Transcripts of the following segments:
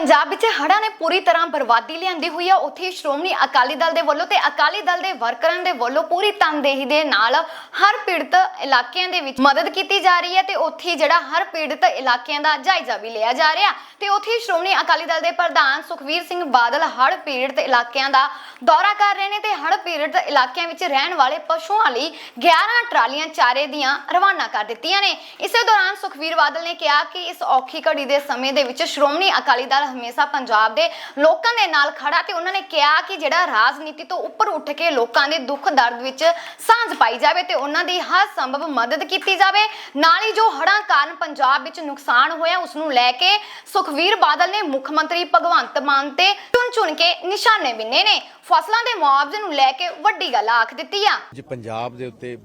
ਪੰਜਾਬ ਵਿੱਚ ਹੜ੍ਹਾਂ ਨੇ ਪੂਰੀ ਤਰ੍ਹਾਂ ਬਰਬਾਦੀ ਲਿਆਂਦੀ ਹੋਈ ਹੈ ਉੱਥੇ ਸ਼੍ਰੋਮਣੀ ਅਕਾਲੀ ਦਲ ਦੇ ਵੱਲੋਂ ਤੇ ਅਕਾਲੀ ਦਲ ਦੇ ਵਰਕਰਾਂ ਦੇ ਵੱਲੋਂ ਪੂਰੀ ਤਨਦੇਹੀ ਦੇ ਨਾਲ ਹਰ ਪੀੜਤ ਇਲਾਕਿਆਂ ਦੇ ਵਿੱਚ ਮਦਦ ਕੀਤੀ ਜਾ ਰਹੀ ਹੈ ਤੇ ਉੱਥੇ ਜਿਹੜਾ ਹਰ ਪੀੜਤ ਇਲਾਕਿਆਂ ਦਾ ਜਾਇਜ਼ਾ ਵੀ ਲਿਆ ਜਾ ਰਿਹਾ। ਤੇ ਉੱਥੇ ਸ਼੍ਰੋਮਣੀ ਅਕਾਲੀ ਦਲ ਦੇ ਪ੍ਰਧਾਨ ਸੁਖਵੀਰ ਸਿੰਘ ਬਾਦਲ ਹੜ੍ਹ ਪੀੜਤ ਇਲਾਕਿਆਂ ਦਾ ਦੌਰਾ ਕਰ ਰਹੇ ਨੇ ਤੇ ਹੜ੍ਹ ਪੀੜਤ ਇਲਾਕਿਆਂ ਵਿੱਚ ਰਹਿਣ ਵਾਲੇ ਪਸ਼ੂਆਂ ਲਈ 11 ਟਰਾਲੀਆਂ ਚਾਰੇ ਦੀਆਂ ਰਵਾਨਾ ਕਰ ਦਿੱਤੀਆਂ ਨੇ। ਇਸੇ ਦੌਰਾਨ ਸੁਖਵੀਰ ਬਾਦਲ ਨੇ ਕਿਹਾ ਕਿ ਇਸ ਔਖੀ ਘੜੀ ਦੇ ਸਮੇਂ ਦੇ ਵਿੱਚ ਸ਼੍ਰੋਮਣੀ ਅਕਾਲੀ ਦਲ ਹਮੇਸ਼ਾ ਪੰਜਾਬ ਦੇ ਲੋਕਾਂ ਦੇ ਨਾਲ ਖੜਾ ਤੇ ਉਹਨਾਂ ਨੇ ਕਿਹਾ ਕਿ ਜਿਹੜਾ ਰਾਜਨੀਤੀ ਤੋਂ ਉੱਪਰ ਉੱਠ ਕੇ ਲੋਕਾਂ ਦੇ ਦੁੱਖ ਦਰਦ ਵਿੱਚ ਸਾਂਝ ਪਾਈ ਜਾਵੇ ਤੇ ਉਹਨਾਂ ਦੀ ਹਰ ਸੰਭਵ ਮਦਦ ਕੀਤੀ ਜਾਵੇ। ਨਾਲ ਹੀ ਜੋ ਹੜ੍ਹਾਂ ਕਾਰਨ ਪੰਜਾਬ ਵਿੱਚ ਨੁਕਸਾਨ ਹੋਇਆ ਉਸ ਨੂੰ ਲੈ ਕੇ ਸੁਖਵੀਰ ਬਾਦਲ ਨੇ ਮੁੱਖ ਮੰਤਰੀ ਭਗਵੰਤ ਮਾਨ ਤੇ ਚੁਣ ਚੁਣ ਕੇ ਨਿਸ਼ਾਨੇ ਬਿੰਨੇ ਨੇ ਫਸਲਾਂ ਦੇ ਮੁਆਵਜ਼ੇ ਨੂੰ ਲੈ ਕੇ ਵੱਡੀ ਗੱਲ ਆਖ ਦਿੱਤੀ ਆ। ਅੱਜ ਪੰਜਾਬ ਦੇ ਉੱਤੇ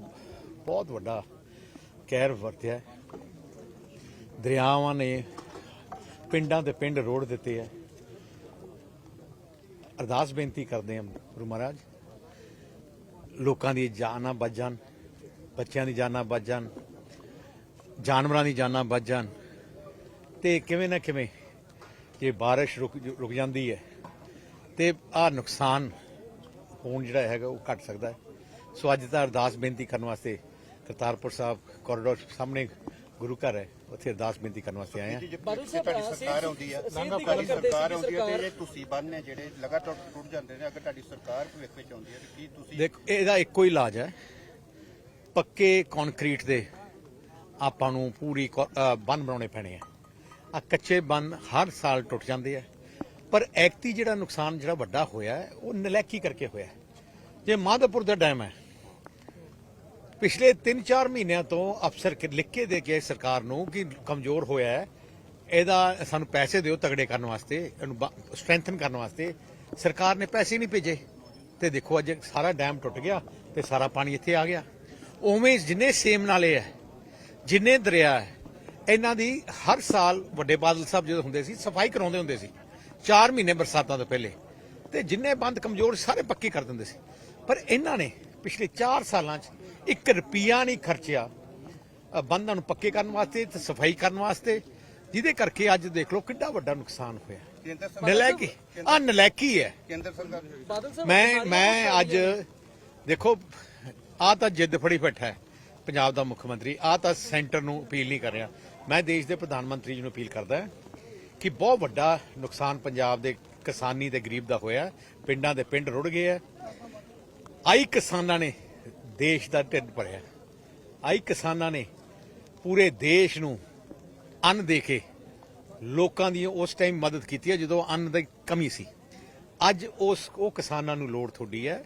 ਬਹੁਤ ਵੱਡਾ ਕਹਿਰ ਵਰਤਿਆ ਦਰਿਆਵਾਂ ਨੇ ਪਿੰਡਾਂ ਦੇ ਪਿੰਡ ਰੋੜ ਦਿੱਤੇ ਹੈ। ਅਰਦਾਸ ਬੇਨਤੀ ਕਰਦੇ ਹਾਂ ਗੁਰੂ ਮਹਾਰਾਜ, ਲੋਕਾਂ ਦੀ ਜਾਨਾਂ ਬਚ ਜਾਣ ਬੱਚਿਆਂ ਦੀ ਜਾਨਾਂ ਬਚ ਜਾਣ ਜਾਨਵਰਾਂ ਦੀ ਜਾਨਾਂ ਬਚ ਜਾਣ ਤੇ ਕਿਵੇਂ ਨਾ ਕਿਵੇਂ ਜੇ ਬਾਰਿਸ਼ ਰੁਕ ਰੁਕ ਜਾਂਦੀ ਹੈ ਤੇ ਆ ਨੁਕਸਾਨ ਹੋਣ ਜਿਹੜਾ ਹੈਗਾ ਉਹ ਘਟ ਸਕਦਾ ਹੈ। ਸੋ ਅੱਜ ਤਾਂ ਅਰਦਾਸ ਬੇਨਤੀ ਕਰਨ ਵਾਸਤੇ ਕਰਤਾਰਪੁਰ ਸਾਹਿਬ ਕੋਰੀਡੋਰ ਸਾਹਮਣੇ ਗੁਰੂ ਘਰ ਹੈ। ਉੱਥੇ ਅਰਦਾਸ ਬੇਨਤੀ ਕਰਨ ਵਾਸਤੇ ਆਏ ਜੇ ਬਾਦਲ ਜੇ ਸਾਹਿਬ, ਤੁਹਾਡੀ ਅ, ਸਰਕਾਰ ਆਉਂਦੀ ਹੈ ਸਿਹਤ ਦੀ ਤੁਹਾਡੀ ਗੱਲ ਕਰਦੇ ਸਰਕਾਰ ਸੀ ਆਉਂਦੀ ਹੈ ਤੇ ਸਰਕਾਰ- ਇਹ ਤੁਸੀਂ ਬੰਨ ਨੇ ਜਿਹੜੇ ਲਗਾਤਾਰ ਟੁੱਟ ਜਾਂਦੇ ਨੇ ਅਗਰ ਤੁਹਾਡੀ ਸਰਕਾਰ ਭਵਿੱਖ ਵਿੱਚ ਆਉਂਦੀ ਹੈ ਤੇ ਕੀ ਤੁਸੀਂ ਦੇਖੋ ਇਹਦਾ ਇੱਕੋ ਹੀ ਇਲਾਜ ਹੈ। ਪੱਕੇ ਕੰਕਰੀਟ ਦੇ ਆਪਾਂ ਨੂੰ ਪੂਰੀ ਬੰਨ ਬਣਾਉਣੇ ਪੈਣੇ ਆ। ਆ ਕੱਚੇ ਬੰਨ ਹਰ ਸਾਲ ਟੁੱਟ ਜਾਂਦੇ ਆ। ਪਰ ਐਕਤੀ ਜਿਹੜਾ ਨੁਕਸਾਨ ਜਿਹੜਾ ਵੱਡਾ ਹੋਇਆ ਹੈ, ਉਹ ਨਲੈਕੀ ਕਰਕੇ ਹੋਇਆ ਹੈ। ਜੇ ਮਾਧੋਪੁਰ ਦਾ ਡੈਮ ਹੈ ਪਿਛਲੇ 3-4 ਮਹੀਨਿਆਂ ਤੋਂ ਅਫਸਰ ਲਿਖ ਕੇ ਦੇ ਕੇ ਸਰਕਾਰ ਨੂੰ ਕਿ ਕਮਜ਼ੋਰ ਹੋਇਆ ਹੈ, ਇਹਦਾ ਸਾਨੂੰ ਪੈਸੇ ਦਿਓ ਤਗੜੇ ਕਰਨ ਵਾਸਤੇ, ਇਹਨੂੰ ਸਟਰੈਂਥਨ ਕਰਨ ਵਾਸਤੇ। ਸਰਕਾਰ ਨੇ ਪੈਸੇ ਨਹੀਂ ਭੇਜੇ। ਤੇ ਦੇਖੋ ਅੱਜ ਸਾਰਾ ਡੈਮ ਟੁੱਟ ਗਿਆ ਤੇ ਸਾਰਾ ਪਾਣੀ ਇੱਥੇ ਆ ਗਿਆ। ਉਵੇਂ ਜਿੰਨੇ ਸੇਮ ਨਾਲੇ ਹੈ, ਜਿੰਨੇ ਦਰਿਆ ਹੈ, ਇਹਨਾਂ ਦੀ ਹਰ ਸਾਲ ਵੱਡੇ ਬਾਦਲ ਸਾਹਿਬ ਜਦੋਂ ਹੁੰਦੇ ਸੀ, ਸਫ਼ਾਈ ਕਰਾਉਂਦੇ ਹੁੰਦੇ ਸੀ। 4 ਮਹੀਨੇ ਬਰਸਾਤਾਂ ਤੋਂ ਪਹਿਲੇ। ਤੇ ਜਿੰਨੇ ਬੰਦ ਕਮਜ਼ੋਰ ਸਾਰੇ ਪੱਕੇ ਕਰ ਦਿੰਦੇ ਸੀ। ਪਰ ਇਹਨਾਂ ਨੇ ਪਿਛਲੇ 4 ਸਾਲਾਂ 'ਚ 1 ਰੁਪਿਆ ਨਹੀਂ ਖਰਚਿਆ। ਬੰਦਾਂ ਨੂੰ ਪੱਕੇ ਕਰਨ ਵਾਸਤੇ ਤੇ ਸਫ਼ਾਈ ਕਰਨ ਵਾਸਤੇ। ਜਿਹਦੇ ਕਰਕੇ ਅੱਜ ਦੇਖ ਲਓ ਕਿੰਨਾ ਵੱਡਾ ਨੁਕਸਾਨ ਹੋਇਆ। ਨਲਾਇਕੀ ਆ ਨਲਾਇਕੀ ਹੈ। ਕੇਂਦਰ ਸਰਕਾਰ ਬਾਦਲ ਸਾਹਿਬ ਮੈਂ ਮੈਂ ਅੱਜ ਦੇਖੋ ਆ ਤਾਂ ਜਿੱਦ ਫੜੀ ਬੈਠਾ ਹੈ ਪੰਜਾਬ ਦਾ ਮੁੱਖ ਮੰਤਰੀ। ਆ ਤਾਂ ਸੈਂਟਰ ਨੂੰ ਅਪੀਲ ਨਹੀਂ ਕਰ ਰਿਹਾ। ਮੈਂ ਦੇਸ਼ ਦੇ ਪ੍ਰਧਾਨ ਮੰਤਰੀ ਜੀ ਨੂੰ ਅਪੀਲ ਕਰਦਾ ਕਿ ਬਹੁਤ ਵੱਡਾ ਨੁਕਸਾਨ ਪੰਜਾਬ ਦੇ ਕਿਸਾਨੀ ਤੇ ਗਰੀਬ ਦਾ ਹੋਇਆ। ਪਿੰਡਾਂ ਦੇ ਪਿੰਡ ਰੁੜ ਗਏ ਆ ਆਈ ਕਿਸਾਨਾਂ ਨੇ ਦੇਸ਼ ਦਾ ਢਿੱਡ ਭਰਿਆ। ਆਈ ਕਿਸਾਨਾਂ ਨੇ ਪੂਰੇ ਦੇਸ਼ ਨੂੰ ਅੰਨ ਦੇ ਕੇ ਲੋਕਾਂ ਦੀ ਉਸ ਟਾਈਮ ਮਦਦ ਕੀਤੀ ਹੈ, ਜਦੋਂ ਅੰਨ ਦੀ ਕਮੀ ਸੀ। ਅੱਜ ਉਸ, ਉਹ ਕਿਸਾਨਾਂ ਨੂੰ ਲੋੜ ਥੋੜੀ ਹੈ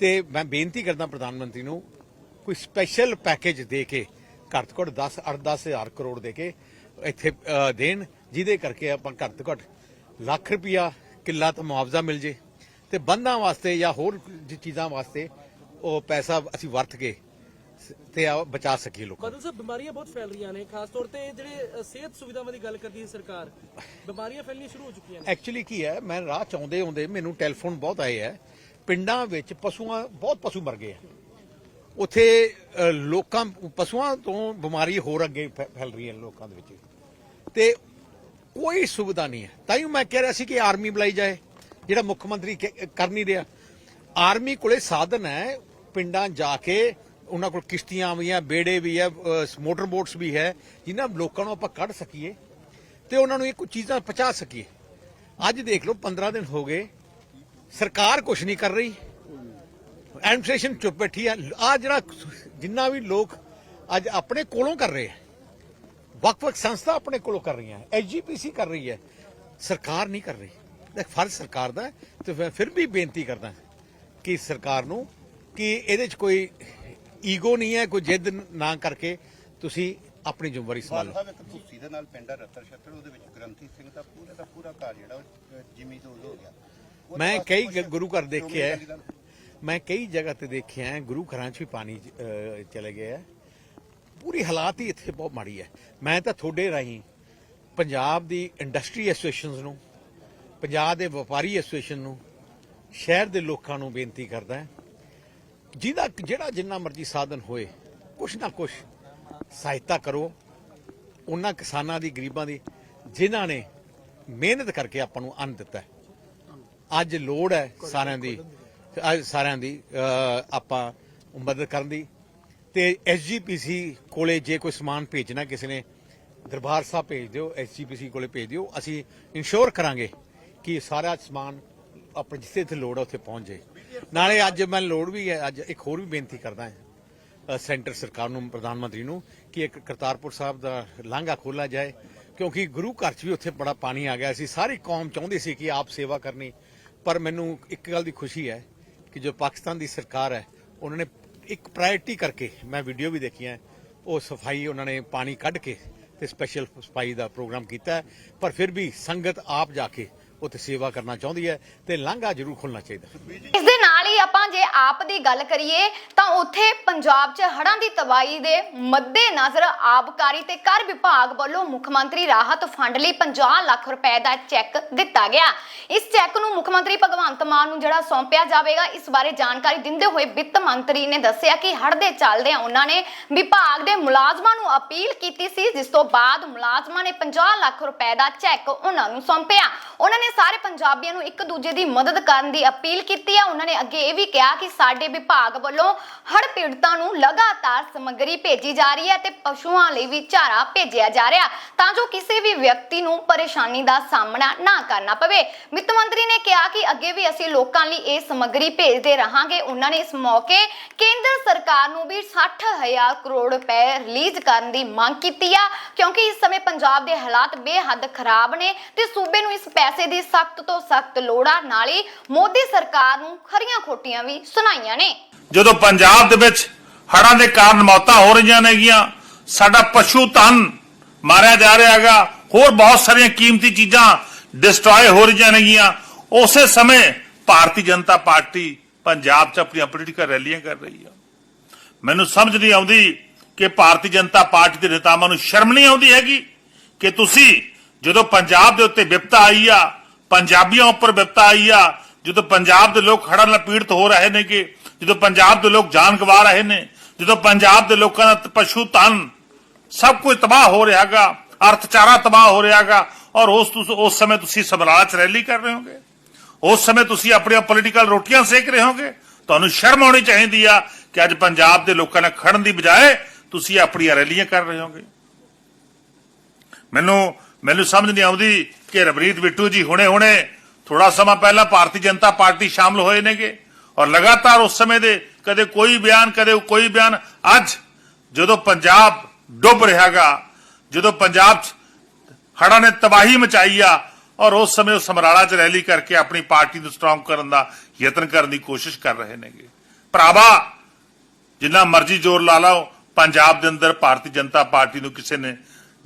ਤੇ ਮੈਂ ਬੇਨਤੀ ਕਰਦਾ ਪ੍ਰਧਾਨ ਮੰਤਰੀ ਨੂੰ, ਕੋਈ ਸਪੈਸ਼ਲ ਪੈਕੇਜ ਦੇ ਕੇ ਘੱਟ ਤੋਂ ਘੱਟ 10 8 ਹਜ਼ਾਰ ਕਰੋੜ ਦੇ ਕੇ ਇੱਥੇ ਦੇਣ, ਜਿਹਦੇ ਕਰਕੇ ਆਪਾਂ ਘੱਟ ਤੋਂ ਘੱਟ ਲੱਖ ਰੁਪਇਆ ਕਿੱਲਾ ਤਾਂ ਮੁਆਵਜ਼ਾ ਮਿਲ ਜੇ। ਤੇ ਬੰਦਾਂ ਵਾਸਤੇ ਜਾਂ ਹੋਰ ਚੀਜ਼ਾਂ ਵਾਸਤੇ ਉਹ ਪੈਸਾ ਅਸੀਂ ਵਰਤ ਕੇ ਤੇ ਆ ਬਚਾ ਸਕੀਏ ਲੋਕਾਂ। ਬਾਦਲ ਸਾਹਿਬ ਬਿਮਾਰੀਆਂ ਬਹੁਤ ਫੈਲ ਰਹੀਆਂ ਨੇ ਖਾਸ ਤੌਰ ਤੇ ਜਿਹੜੇ ਸਿਹਤ ਸੁਵਿਧਾਵਾਂ ਦੀ ਗੱਲ ਕਰਦੀ ਹੈ ਸਰਕਾਰ ਬਿਮਾਰੀਆਂ ਫੈਲਣੀਆਂ ਸ਼ੁਰੂ ਹੋ ਚੁੱਕੀਆਂ ਨੇ। ਐਕਚੁਅਲੀ ਕੀ ਹੈ ਮੈਂ ਰਾਹ ਚ ਆਉਂਦੇ ਆਉਂਦੇ ਮੈਨੂੰ ਟੈਲੀਫੋਨ ਬਹੁਤ ਆਏ ਹੈ ਪਿੰਡਾਂ ਵਿੱਚ ਪਸ਼ੂਆਂ ਬਹੁਤ ਪਸ਼ੂ ਮਰ ਗਏ ਆ ਉੱਥੇ ਲੋਕਾਂ ਪਸ਼ੂਆਂ ਤੋਂ ਬਿਮਾਰੀ ਹੋਰ ਅੱਗੇ ਫੈਲ ਰਹੀ ਹੈ ਲੋਕਾਂ ਦੇ ਵਿੱਚ। ਤੇ ਕੋਈ ਸੁਵਿਧਾ ਨਹੀਂ ਹੈ। ਤਾਂ ਹੀ ਮੈਂ ਕਹਿ ਰਿਹਾ ਸੀ ਕਿ ਆਰਮੀ ਬੁਲਾਈ ਜਾਏ ਜਿਹੜਾ ਮੁੱਖ ਮੰਤਰੀ ਕਰ ਨਹੀਂ ਰਿਹਾ। ਆਰਮੀ ਕੋਲੇ ਸਾਧਨ ਹੈ ਪਿੰਡਾਂ ਜਾ ਕੇ ਉਹਨਾਂ ਕੋਲ ਕਿਸ਼ਤੀਆਂ ਵੀ ਆ ਬੇੜੇ ਵੀ ਆ ਮੋਟਰ ਬੋਟਸ ਵੀ ਹੈ, ਜਿਨ੍ਹਾਂ ਲੋਕਾਂ ਨੂੰ ਆਪਾਂ ਕੱਢ ਸਕੀਏ ਤੇ ਉਹਨਾਂ ਨੂੰ ਇਹ ਕੁਝ ਚੀਜ਼ਾਂ ਪਹੁੰਚਾ ਸਕੀਏ। ਅੱਜ ਦੇਖ ਲਓ 15 ਦਿਨ ਹੋ ਗਏ, ਸਰਕਾਰ ਕੁਝ ਨਹੀਂ ਕਰ ਰਹੀ। ਐਡਮਿਨਿਸਟ੍ਰੇਸ਼ਨ ਚੁੱਪ ਬੈਠੀ ਆ। ਆ ਜਿਹੜਾ ਜਿੰਨਾ ਵੀ ਲੋਕ ਅੱਜ ਆਪਣੇ ਕੋਲੋਂ ਕਰ ਰਹੇ ਆ, ਵੱਖ-ਵੱਖ ਸੰਸਥਾ ਆਪਣੇ ਕੋਲੋਂ ਕਰ ਰਹੀਆਂ ਐਸਜੀਪੀਸੀ ਕਰ ਰਹੀ ਹੈ, ਸਰਕਾਰ ਨਹੀਂ ਕਰ ਰਹੀ। ਇਹ ਫਰਜ਼ ਸਰਕਾਰ ਦਾ ਤੇ ਮੈਂ ਫਿਰ ਵੀ ਬੇਨਤੀ ਕਰਦਾ ਕਿ ਸਰਕਾਰ ਨੂੰ ਕਿ ਇਹਦੇ 'ਚ ਕੋਈ ਈਗੋ ਨਹੀਂ ਹੈ ਕੋਈ ਜਿੱਦ ਨਾ ਕਰਕੇ ਤੁਸੀਂ ਆਪਣੀ ਜ਼ਿੰਮੇਵਾਰੀ ਸੰਭਾਲੋ। ਸਾਹਿਬ ਇੱਕ ਤੁਸੀਂ ਦੇ ਨਾਲ ਪਿੰਡ ਆ ਰੱਤਰ ਛੱਤਰ ਉਹਦੇ ਵਿੱਚ ਗ੍ਰੰਥੀ ਸਿੰਘ ਦਾ ਪੂਰਾ ਦਾ ਪੂਰਾ ਘਰ ਜਿਹੜਾ ਉਹ ਜਿਮੀ ਤੋਂ ਹੋ ਗਿਆ। ਮੈਂ ਕਈ ਗ- ਗੁਰੂ ਘਰ ਸ਼੍ਰੋਮਣੀ ਦੇਖੇ ਹੈ। ਮੈਂ ਕਈ ਜਗ੍ਹਾ ਤੇ ਦੇਖਿਆ ਹੈ ਗੁਰੂ ਘਰਾਂ 'ਚ ਵੀ ਪਾਣੀ ਅਹ, ਚਲੇ ਗਏ ਹੈ। ਪੂਰੀ ਹਾਲਾਤ ਹੀ ਇੱਥੇ ਬਹੁਤ ਮਾੜੀ ਹੈ। ਮੈਂ ਤਾਂ ਤੁਹਾਡੇ ਰਾਹੀਂ ਪੰਜਾਬ ਦੀ ਇੰਡਸਟਰੀ ਐਸੋਸੀਏਸ਼ਨਸ ਨੂੰ ਪੰਜਾਬ ਦੇ ਵਪਾਰੀ ਐਸੋਸੀਏਸ਼ਨ ਨੂੰ ਸ਼ਹਿਰ ਦੇ ਲੋਕਾਂ ਨੂੰ ਬੇਨਤੀ ਕਰਦਾ ਹਾਂ ਜਿਹਦਾ ਜਿਹੜਾ ਜਿੰਨਾ ਮਰਜ਼ੀ ਸਾਧਨ ਹੋਏ, ਕੁਛ ਨਾ ਕੁਛ ਸਹਾਇਤਾ ਕਰੋ। ਉਹਨਾਂ ਕਿਸਾਨਾਂ ਦੀ, ਗਰੀਬਾਂ ਦੀ, ਜਿਨ੍ਹਾਂ ਨੇ ਮਿਹਨਤ ਕਰਕੇ ਆਪਾਂ ਨੂੰ ਅੰਨ ਦਿੱਤਾ ਅੱਜ ਲੋੜ ਹੈ ਸਾਰਿਆਂ ਦੀ, ਅੱਜ ਸਾਰਿਆਂ ਦੀ ਆਪਾਂ ਮਦਦ ਕਰਨ ਦੀ। ਤੇ ਐਸਜੀਪੀਸੀ ਕੋਲੇ ਜੇ ਕੋਈ ਸਮਾਨ ਭੇਜਣਾ ਕਿਸੇ ਨੇ, ਦਰਬਾਰ ਸਾਹਿਬ ਭੇਜ ਦਿਓ, ਐਸਜੀਪੀਸੀ ਕੋਲੇ ਭੇਜ ਦਿਓ। ਅਸੀਂ ਇਨਸ਼ੋਰ ਕਰਾਂਗੇ ਕਿ ਸਾਰਾ ਸਮਾਨ ਆਪਣੇ ਜਿੱਥੇ ਜਿੱਥੇ ਲੋੜ ਹੈ, ਉੱਥੇ ਪਹੁੰਚ ਜਾਏ। ਨਾਲੇ ਅੱਜ ਮੈਂ ਲੋੜ ਵੀ ਹੈ, ਅੱਜ ਇੱਕ ਹੋਰ ਵੀ ਬੇਨਤੀ ਕਰਦਾ ਹਾਂ। ਸੈਂਟਰ ਸਰਕਾਰ ਨੂੰ, ਪ੍ਰਧਾਨ ਮੰਤਰੀ ਨੂੰ, ਕਿ ਇੱਕ ਕਰਤਾਰਪੁਰ ਸਾਹਿਬ ਦਾ ਲਾਂਘਾ ਖੋਲਾ ਜਾਏ, ਕਿਉਂਕਿ ਗੁਰੂ ਘਰ 'ਚ ਵੀ ਉੱਥੇ ਬੜਾ ਪਾਣੀ ਆ ਗਿਆ ਸੀ। ਸਾਰੀ ਕੌਮ ਚਾਹੁੰਦੀ ਸੀ ਕਿ ਆਪ ਸੇਵਾ ਕਰਨੀ, ਪਰ ਮੈਨੂੰ ਇੱਕ ਗੱਲ ਦੀ ਖੁਸ਼ੀ ਹੈ ਕਿ ਜੋ ਪਾਕਿਸਤਾਨ ਦੀ ਸਰਕਾਰ ਹੈ, ਉਹਨਾਂ ਨੇ ਇੱਕ ਪ੍ਰਾਇੋਰਟੀ ਕਰਕੇ ਮੈਂ ਵੀਡੀਓ ਵੀ ਦੇਖੀਆਂ। ਉਹ ਸਫ਼ਾਈ ਉਹਨਾਂ ਨੇ ਪਾਣੀ ਕੱਢ ਕੇ ਤੇ ਸਪੈਸ਼ਲ ਸਫ਼ਾਈ ਦਾ ਪ੍ਰੋਗਰਾਮ ਕੀਤਾ ਪਰ ਫਿਰ ਵੀ ਸੰਗਤ ਆਪ ਜਾ ਕੇ ਉੱਥੇ ਸੇਵਾ ਕਰਨਾ ਚਾਹੁੰਦੀ ਹੈ ਤੇ ਲਾਂਘਾ ਜ਼ਰੂਰ ਖੁੱਲਣਾ ਚਾਹੀਦਾ ਇਸ ਦੇ ਨਾਲ ਹੀ ਜੇ ਆਪ ਦੀ ਗੱਲ ਕਰੀਏ ਤਾਂ ਉੱਥੇ ਪੰਜਾਬ 'ਚ ਹੜ੍ਹਾਂ ਦੀ ਤਬਾਹੀ ਦੇ ਮੱਦੇ ਨਜ਼ਰ ਆਬਕਾਰੀ ਤੇ ਕਰ ਵਿਭਾਗ ਵੱਲੋਂ ਮੁੱਖ ਮੰਤਰੀ ਰਾਹਤ ਫੰਡ ਲਈ 50 ਲੱਖ ਰੁਪਏ ਦਾ ਚੈੱਕ ਦਿੱਤਾ ਗਿਆ। ਇਸ ਚੈੱਕ ਨੂੰ ਮੁੱਖ ਮੰਤਰੀ ਭਗਵੰਤ ਮਾਨ ਨੂੰ ਜਿਹੜਾ ਸੌਂਪਿਆ ਜਾਵੇਗਾ, ਇਸ ਬਾਰੇ ਜਾਣਕਾਰੀ ਦਿੰਦੇ ਹੋਏ ਵਿੱਤ ਮੰਤਰੀ ਨੇ ਦੱਸਿਆ ਕਿ ਹੜ੍ਹ ਦੇ ਚੱਲਦਿਆਂ ਉਹਨਾਂ ਨੇ ਵਿਭਾਗ ਦੇ ਮੁਲਾਜ਼ਮਾਂ ਨੂੰ ਅਪੀਲ ਕੀਤੀ ਸੀ, ਜਿਸ ਤੋਂ ਬਾਅਦ ਮੁਲਾਜ਼ਮਾਂ ਨੇ 50 ਲੱਖ ਰੁਪਏ ਦਾ ਚੈੱਕ ਉਹਨਾਂ ਨੂੰ ਸੌਂਪਿਆ। ਉਹਨਾਂ ਨੇ ਸਾਰੇ ਪੰਜਾਬੀਆਂ ਨੂੰ ਇੱਕ ਦੂਜੇ ਦੀ ਮਦਦ ਕਰਨ ਦੀ ਅਪੀਲ ਕੀਤੀ ਹੈ ਉਹਨਾਂ ਨੇ ਅੱਗੇ ਇਹ ਵੀ ਕਿਹਾ ਕਿ ਸਾਡੇ ਵਿਭਾਗ ਵੱਲੋਂ ਹੜ ਪੀੜਤਾਂ ਨੂੰ ਲਗਾਤਾਰ ਸਮੱਗਰੀ ਭੇਜੀ ਜਾ ਰਹੀ ਹੈ ਤੇ ਪਸ਼ੂਆਂ ਲਈ ਵੀ ਚਾਰਾ ਭੇਜਿਆ ਜਾ ਰਿਹਾ, ਤਾਂ ਜੋ ਕਿਸੇ ਵੀ ਵਿਅਕਤੀ ਨੂੰ ਪਰੇਸ਼ਾਨੀ ਦਾ ਸਾਹਮਣਾ ਨਾ ਕਰਨਾ ਪਵੇ। ਵਿੱਤ ਮੰਤਰੀ ਨੇ ਕਿਹਾ ਕਿ ਅੱਗੇ ਵੀ ਅਸੀਂ ਲੋਕਾਂ ਲਈ ਇਹ ਸਮੱਗਰੀ ਭੇਜਦੇ ਰਹਾਂਗੇ। ਉਹਨਾਂ ਨੇ ਇਸ ਮੌਕੇ ਕੇਂਦਰ ਸਰਕਾਰ ਨੂੰ ਵੀ 60000 ਕਰੋੜ ਰੁਪਏ ਰਿਲੀਜ਼ ਕਰਨ ਦੀ ਮੰਗ ਕੀਤੀ ਆ, ਕਿਉਂਕਿ ਇਸ ਸਮੇਂ ਪੰਜਾਬ ਦੇ ਹਾਲਾਤ ਬੇਹੱਦ ਖਰਾਬ ਨੇ ਤੇ ਸੂਬੇ ਨੂੰ ਇਸ ਪੈਸੇ ਦੀ ਸਖਤ ਤੋਂ ਸਖਤ ਲੋੜ ਆ। ਨਾਲ ਹੀ ਮੋਦੀ ਸਰਕਾਰ ਨੂੰ ਖਰੀਆਂ ਖੋਟੀਆਂ ਵੀ ਸੁਣਾਈਆਂ ਨੇ। ਜਦੋਂ ਪੰਜਾਬ ਦੇ ਵਿੱਚ ਹੜ੍ਹਾਂ ਦੇ ਕਾਰਨ ਮੌਤਾਂ ਹੋ ਰਹੀਆਂ ਨੇਗੀਆਂ, ਸਾਡਾ ਪਸ਼ੂ ਧਨ ਮਾਰਿਆ ਜਾ ਰਿਹਾ ਹੈਗਾ। ਹੋਰ ਬਹੁਤ ਸਾਰੀਆਂ ਕੀਮਤੀ ਚੀਜ਼ਾਂ ਡਿਸਟਰੋਏ ਹੋ ਰਹੀਆਂ ਨੇਗੀਆਂ। ਉਸੇ ਸਮੇਂ ਭਾਰਤੀ ਜਨਤਾ ਪਾਰਟੀ ਪੰਜਾਬ 'ਚ ਆਪਣੀਆਂ ਪੋਲੀਟੀਕਲ ਰੈਲੀਆਂ ਕਰ ਰਹੀ ਆ। ਮੈਨੂੰ ਸਮਝ ਨਹੀਂ ਆਉਂਦੀ ਕਿ ਭਾਰਤੀ ਜਨਤਾ ਪਾਰਟੀ ਦੇ ਨੇਤਾਵਾਂ ਨੂੰ ਸ਼ਰਮ ਨਹੀਂ ਆਉਂਦੀ ਹੈਗੀ ਕਿ ਤੁਸੀਂ ਜਦੋਂ ਪੰਜਾਬ ਦੇ ਉੱਤੇ ਵਿਪਤਾ ਆਈ ਆ, ਪੰਜਾਬੀਆਂ ਉੱਪਰ ਵਿਪਤਾ ਆਈ ਆ ਜਦੋਂ ਪੰਜਾਬ ਦੇ ਲੋਕ ਖੜਨ ਨਾਲ ਪੀੜਤ ਹੋ ਰਹੇ ਨੇ ਕਿ ਜਦੋਂ ਪੰਜਾਬ ਦੇ ਲੋਕ ਜਾਨ ਗਵਾ ਰਹੇ ਨੇ, ਜਦੋਂ ਪੰਜਾਬ ਦੇ ਲੋਕਾਂ ਦਾ ਪਸ਼ੂ ਧਨ ਸਭ ਕੁਝ ਤਬਾਹ ਹੋ ਰਿਹਾਗਾ ਅਰਥਚਾਰਾ ਤਬਾਹ ਹੋ ਰਿਹਾਗਾ ਔਰ ਉਸ ਉਸ ਸਮੇਂ ਤੁਸੀਂ ਸਮਰਾਲਾ ਚ ਰੈਲੀ ਕਰ ਰਹੇ ਹੋਗੇ, ਉਸ ਸਮੇਂ ਤੁਸੀਂ ਆਪਣੀਆਂ ਪੋਲੀਟੀਕਲ ਰੋਟੀਆਂ ਸੇਕ ਰਹੇ ਹੋਗੇ, ਤੁਹਾਨੂੰ ਸ਼ਰਮ ਆਉਣੀ ਚਾਹੀਦੀ ਆ ਕਿ ਅੱਜ ਪੰਜਾਬ ਦੇ ਲੋਕਾਂ ਨਾਲ ਖੜਨ ਦੀ ਬਜਾਏ ਤੁਸੀਂ ਆਪਣੀਆਂ ਰੈਲੀਆਂ ਕਰ ਰਹੇ ਹੋਗੇ। ਮੈਨੂੰ ਮੈਨੂੰ ਸਮਝ ਨਹੀਂ ਆਉਂਦੀ ਕਿ ਰਵਨੀਤ ਬਿੱਟੂ ਜੀ ਹੁਣੇ-ਹੁਣੇ ਥੋੜਾ ਸਮਾਂ ਪਹਿਲਾਂ ਭਾਰਤੀ ਜਨਤਾ ਪਾਰਟੀ ਸ਼ਾਮਲ ਹੋਏ ਨੇਗੇ ਔਰ ਲਗਾਤਾਰ ਉਸ ਸਮੇਂ ਦੇ ਕਦੇ ਕੋਈ ਬਿਆਨ, ਕਦੇ ਕੋਈ ਬਿਆਨ। ਅੱਜ ਜਦੋਂ ਪੰਜਾਬ ਡੁੱਬ ਰਿਹਾਗਾ, ਜਦੋਂ ਪੰਜਾਬ 'ਚ ਹੜ੍ਹਾਂ ਨੇ ਤਬਾਹੀ ਮਚਾਈ ਆ ਔਰ ਉਸ ਸਮੇਂ ਉਹ ਸਮਰਾਲਾ 'ਚ ਰੈਲੀ ਕਰਕੇ ਆਪਣੀ ਪਾਰਟੀ ਨੂੰ ਸਟਰੋਂਗ ਕਰਨ ਦਾ ਯਤਨ ਕਰਨ ਦੀ ਕੋਸ਼ਿਸ਼ ਕਰ ਰਹੇ ਨੇਗੇ। ਭਰਾਵਾ, ਜਿੰਨਾ ਮਰਜ਼ੀ ਜ਼ੋਰ ਲਾ ਲਓ, ਪੰਜਾਬ ਦੇ ਅੰਦਰ ਭਾਰਤੀ ਜਨਤਾ ਪਾਰਟੀ ਨੂੰ ਕਿਸੇ ਨੇ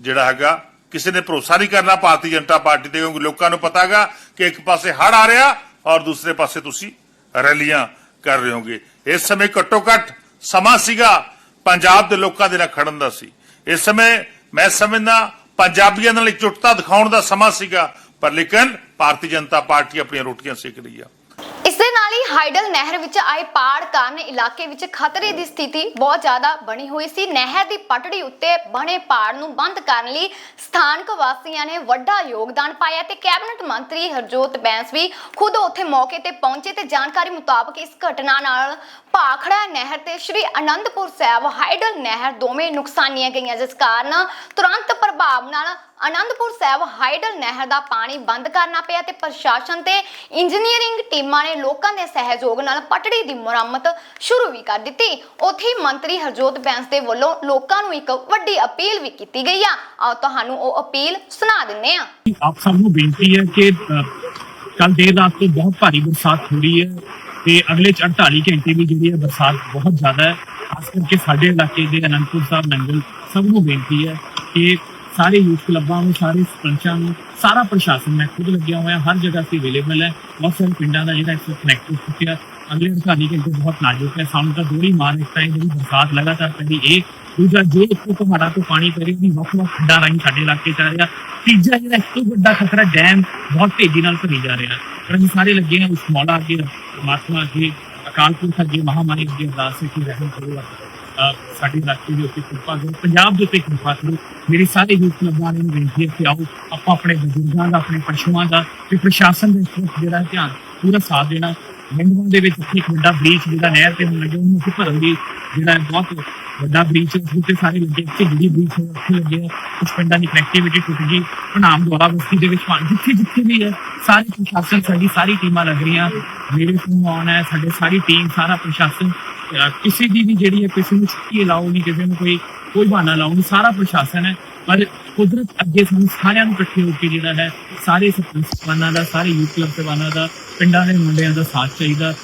ਜਿਹੜਾ ਹੈਗਾ ਕਿਸੇ ਨੇ ਭਰੋਸਾ ਨਹੀਂ ਕਰਨਾ ਭਾਰਤੀ ਜਨਤਾ ਪਾਰਟੀ ਤੇ, ਕਿਉਂਕਿ ਲੋਕਾਂ ਨੂੰ ਪਤਾ ਹੈਗਾ ਕਿ ਇੱਕ ਪਾਸੇ ਹੜ ਆ ਰਿਹਾ ਔਰ ਦੂਸਰੇ ਪਾਸੇ ਤੁਸੀਂ ਰੈਲੀਆਂ ਕਰ ਰਹੇ ਹੋਗੇ। ਇਸ ਸਮੇਂ ਘੱਟੋ ਘੱਟ ਸਮਾਂ ਸੀਗਾ ਪੰਜਾਬ ਦੇ ਲੋਕਾਂ ਦੇ ਨਾਲ ਖੜਨ ਦਾ ਸੀ। ਇਸ ਸਮੇਂ ਮੈਂ ਸਮਝਦਾ ਪੰਜਾਬੀਆਂ ਨਾਲ ਇਕਜੁੱਟਤਾ ਦਿਖਾਉਣ ਦਾ ਸਮਾਂ ਸੀਗਾ, ਪਰ ਲੇਕਿਨ ਭਾਰਤੀ ਜਨਤਾ ਪਾਰਟੀ ਆਪਣੀਆਂ ਰੋਟੀਆਂ ਸੇਕ ਰਹੀ ਆ। ਹਾਈਡਲ ਨਹਿਰ ਵਿੱਚ ਆਏ ਪਾੜ ਕਾਰਨ ਇਲਾਕੇ ਵਿੱਚ ਖਤਰੇ ਦੀ ਸਥਿਤੀ ਬਹੁਤ ਜ਼ਿਆਦਾ ਬਣੀ ਹੋਈ ਸੀ। ਨਹਿਰ ਦੀ ਪਟੜੀ ਉੱਤੇ ਬਣੇ ਪਾੜ ਨੂੰ ਬੰਦ ਕਰਨ ਲਈ ਸਥਾਨਕ ਵਾਸੀਆਂ ਨੇ ਵੱਡਾ ਯੋਗਦਾਨ ਪਾਇਆ ਤੇ ਕੈਬਨਿਟ ਮੰਤਰੀ ਹਰਜੋਤ ਬੈਂਸ ਵੀ ਖੁਦ ਉੱਥੇ ਮੌਕੇ ਤੇ ਪਹੁੰਚੇ ਤੇ ਜਾਣਕਾਰੀ ਮੁਤਾਬਕ ਇਸ ਘਟਨਾ ਨਾਲ ਭਾਖੜਾ ਨਹਿਰ ਤੇ ਸ਼੍ਰੀ ਅਨੰਦਪੁਰ ਸਾਹਿਬ ਹਾਈਡਲ ਨਹਿਰ ਦੋਵੇਂ ਨੁਕਸਾਨੀਆਂ ਗਈਆਂ, ਜਿਸ ਕਾਰਨ ਤੁਰੰਤ ਪ੍ਰਭਾਵ ਨਾਲ ਅਨੰਦਪੁਰ ਸਾਹਿਬ ਹਾਈਡਲ ਨਹਿਰ ਦਾ ਪਾਣੀ ਬੰਦ ਕਰਨਾ ਪਿਆ ਤੇ ਪ੍ਰਸ਼ਾਸਨ ਤੇ ਇੰਜੀਨੀਅਰਿੰਗ ਟੀਮਾਂ ਨੇ ਲੋਕਾਂ ਦੇ ਸਹਿਯੋਗ ਨਾਲ ਪਟੜੀ ਦੀ ਮੁਰੰਮਤ ਸ਼ੁਰੂ ਵੀ ਕਰ ਦਿੱਤੀ। ਉੱਥੇ ਮੰਤਰੀ ਹਰਜੋਤ ਬੈਂਸ ਦੇ ਵੱਲੋਂ ਲੋਕਾਂ ਨੂੰ ਇੱਕ ਵੱਡੀ ਅਪੀਲ ਵੀ ਕੀਤੀ ਗਈ ਆ। ਆਓ ਤੁਹਾਨੂੰ ਉਹ ਅਪੀਲ ਸੁਣਾ ਦਿੰਨੇ ਆ ਆਪ ਸਭ ਨੂੰ ਬੇਨਤੀ ਹੈ ਕਿ ਕੱਲ ਦੇਰ ਰਾਤ ਤੋਂ ਬਹੁਤ ਭਾਰੀ ਬਰਸਾਤ ਹੋ ਰਹੀ ਹੈ ਤੇ ਅਗਲੇ 48 ਘੰਟੇ ਵੀ ਜਿਹੜੀ ਹੈ ਬਰਸਾਤ ਬਹੁਤ ਜ਼ਿਆਦਾ ਹੈ। ਖਾਸ ਕਰਕੇ ਸਾਡੇ ਇਲਾਕੇ ਦੇ ਅਨੰਦਪੁਰ ਸਾਹਿਬ, ਨੰਗਲ ਸਭ ਨੂੰ ਬੇਨਤੀ ਹੈ ਕਿ ਸਾਰੇ ਯੂਥ ਕਲੱਬਾਂ ਨੂੰ ਸਾਰੇ ਸਰਪੰਚਾਂ ਨੂੰ ਸਾਰਾ ਪ੍ਰਸ਼ਾਸਨ ਮੈਂ ਖੁਦ ਲੱਗਿਆ ਹੋਇਆ ਹਰ ਜਗ੍ਹਾ ਤੇ ਅਵੇਲੇਬਲ ਹੈ। ਬਹੁਤ ਸਾਰੇ ਪਿੰਡਾਂ ਦਾ ਜਿਹੜਾ ਇਸ ਕਨੈਕਟ ਹੋ ਚੁੱਕਿਆ। ਅਗਲੇ 48 ਘੰਟੇ ਬਹੁਤ ਨਾਜ਼ੁਕ ਹੈ। ਸਾਨੂੰ ਤਾਂ ਦੋੜੀ ਮਾਰ ਇਸ ਟਾਈਮ ਜਿਹੜੀ ਬਰਸਾਤ ਲਗਾਤਾਰ ਪੈ ਰਹੀ ਇਹ ਦੂਜਾ ਜੇ ਇੱਕ ਪਹਾੜਾਂ ਤੋਂ ਪਾਣੀ ਪੈ ਰਿਹਾ ਵੀ ਵੱਖ ਵੱਖ ਖੱਡਾਂ ਰਾਹੀਂ ਸਾਡੇ ਇਲਾਕੇ ਚ ਆ ਰਿਹਾ ਤੀਜਾ ਜਿਹੜਾ ਇੱਕ ਤੋਂ ਵੱਡਾ ਖਤਰਾ ਡੈਮ ਬਹੁਤ ਤੇਜ਼ੀ ਨਾਲ ਭਰੀ ਜਾ ਰਿਹਾ। ਪਰ ਅਸੀਂ ਸਾਰੇ ਲੱਗੇ ਹਾਂ ਉਸ ਮੌਲਾ ਅੱਗੇ ਪਰਮਾਤਮਾ ਅੱਗੇ ਅਕਾਲ ਪੁਰਖ ਅੱਗੇ ਮਹਾਮਾਰੀ ਅੱਗੇ ਅਰਦਾਸ ਹੈ ਕਿ ਰਹਿਮ ਕਰੋ ਅਹ, ਸਾਡੇ ਇਲਾਕੇ ਦੇ ਉੱਤੇ ਕਿਰਪਾ ਕਰੋ, ਪੰਜਾਬ ਦੇ ਉੱਤੇ ਕਿਰਪਾ ਕਰੋ। ਮੇਰੀ ਸਾਰੇ ਯੂਥ ਕਲੱਬਾਂ ਨੂੰ ਬੇਨਤੀ ਹੈ ਕਿ ਆਓ, ਆਪਾਂ ਆਪਣੇ ਬਜ਼ੁਰਗਾਂ ਦਾ, ਆਪਣੇ ਪਸ਼ੂਆਂ ਦਾ ਤੇ ਪ੍ਰਸ਼ਾਸਨ ਦੇ ਇਸ ਜਿਹੜਾ ਧਿਆਨ ਪੂਰਾ ਸਾਥ ਦੇਣਾ। ਮੰਡਵਾਂ ਦੇ ਵਿੱਚ ਇੱਕ ਵੱਡਾ ਬ੍ਰੀਚ ਜਿਹੜਾ ਨਹਿਰ ਤੇ ਹੁਣ ਲੱਗਿਆ, ਉਹਨੂੰ ਅਸੀਂ ਭਰਨ ਦੀ ਜਿਹੜਾ ਬਹੁਤ ਵੱਡਾ ਬ੍ਰੀਚ ਉਸ ਉੱਤੇ ਸਾਰੇ ਲੱਗੇ ਇੱਥੇ ਜਿਹੜੀ ਬ੍ਰੀਚ ਹੈ, ਉੱਥੇ ਲੱਗੇ ਆ। ਕੁਛ ਪਿੰਡਾਂ ਦੀ ਕਨੈਕਟੀਵਿਟੀ ਟੁੱਟ ਗਈ ਭਨਾਮ ਦੁਆਰਾ ਬਸਤੀ ਦੇ ਵਿੱਚ ਪਾਣੀ ਜਿੱਥੇ ਜਿੱਥੇ ਵੀ ਹੈ, ਸਾਰੇ ਪ੍ਰਸ਼ਾਸਨ, ਸਾਡੀ ਸਾਰੀ ਟੀਮਾਂ ਲੱਗ ਰਹੀਆਂ। ਮੇਰੇ ਫੋਨ ਆਨ ਹੈ, ਸਾਡੇ ਸਾਰੀ ਟੀਮ ਸਾਰਾ ਪ੍ਰਸ਼ਾਸਨ ਕਿਸੇ ਦੀ ਵੀ ਜਿਹੜੀ ਹੈ ਕਿਸੇ ਨੂੰ ਛੁੱਟੀ ਅਲਾਉ ਨਹੀਂ, ਕਿਸੇ ਨੂੰ ਕੋਈ ਕੋਈ ਬਹਾਨਾ ਲਾਉ ਨਹੀਂ, ਸਾਰਾ ਪ੍ਰਸ਼ਾਸਨ ਹੈ। ਪਰ ਕੁਦਰਤ ਅੱਗੇ ਸਾਨੂੰ ਸਾਰਿਆਂ ਨੂੰ ਇਕੱਠੇ ਹੋ ਕੇ ਜਿਹੜਾ ਹੈ, ਸਾਰੇ ਸਰਪੰਚ ਸਾਹਿਬਾਨਾਂ ਦਾ, ਸਾਰੇ ਯੂਥ ਕਲੱਬ ਸਾਹਿਬਾਨਾਂ ਦਾ, ਪਿੰਡਾਂ ਦੇ ਮੁੰਡਿਆਂ ਦਾ ਸਾਥ ਚਾਹੀਦਾ।